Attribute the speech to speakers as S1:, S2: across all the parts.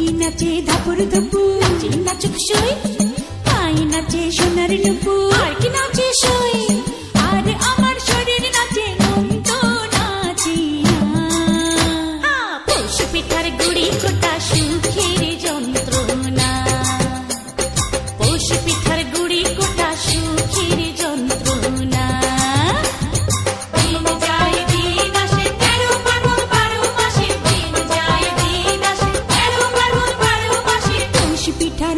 S1: పైకి నచ్చే దపురు దుప్పు చిన్న
S2: చుక్షు
S1: పై నచ్చే షునరు నువ్వు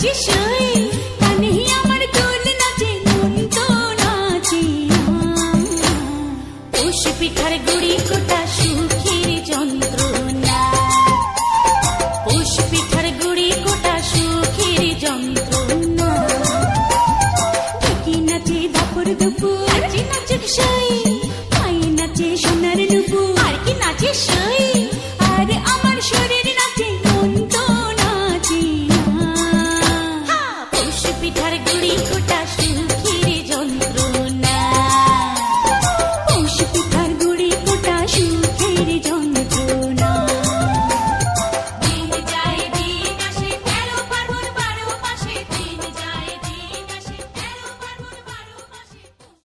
S2: chỉ chơi